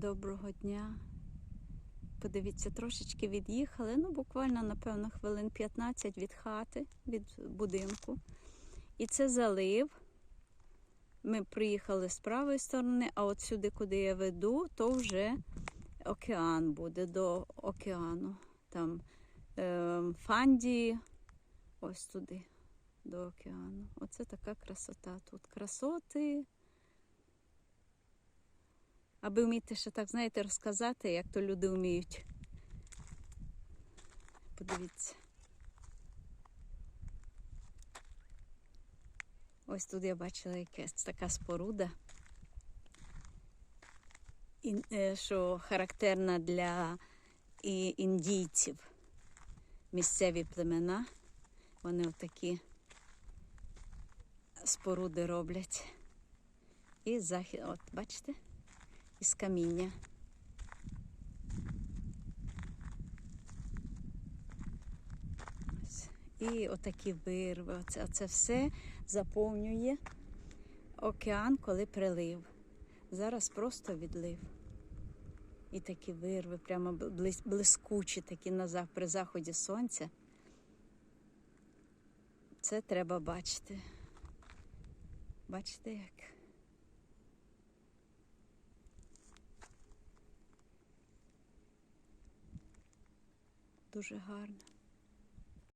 Доброго дня. Подивіться, трошечки від'їхали. Ну, буквально, напевно, хвилин 15 від хати, від будинку. І це залив. Ми приїхали з правої сторони, а от сюди, куди я веду, то вже океан буде до океану. Там е, Фандії, ось туди, до океану. Оце така красота тут. Красоти. Аби вміти ще так, знаєте, розказати, як то люди вміють. Подивіться. Ось тут я бачила якась така споруда, е, що характерна для індійців. Місцеві племена. Вони отакі споруди роблять. І захід, от бачите? Із каміння. І отакі вирви. Оце, оце все заповнює океан, коли прилив. Зараз просто відлив. І такі вирви, прямо блискучі такі при заході сонця. Це треба бачити. Бачите як? Дуже гарно.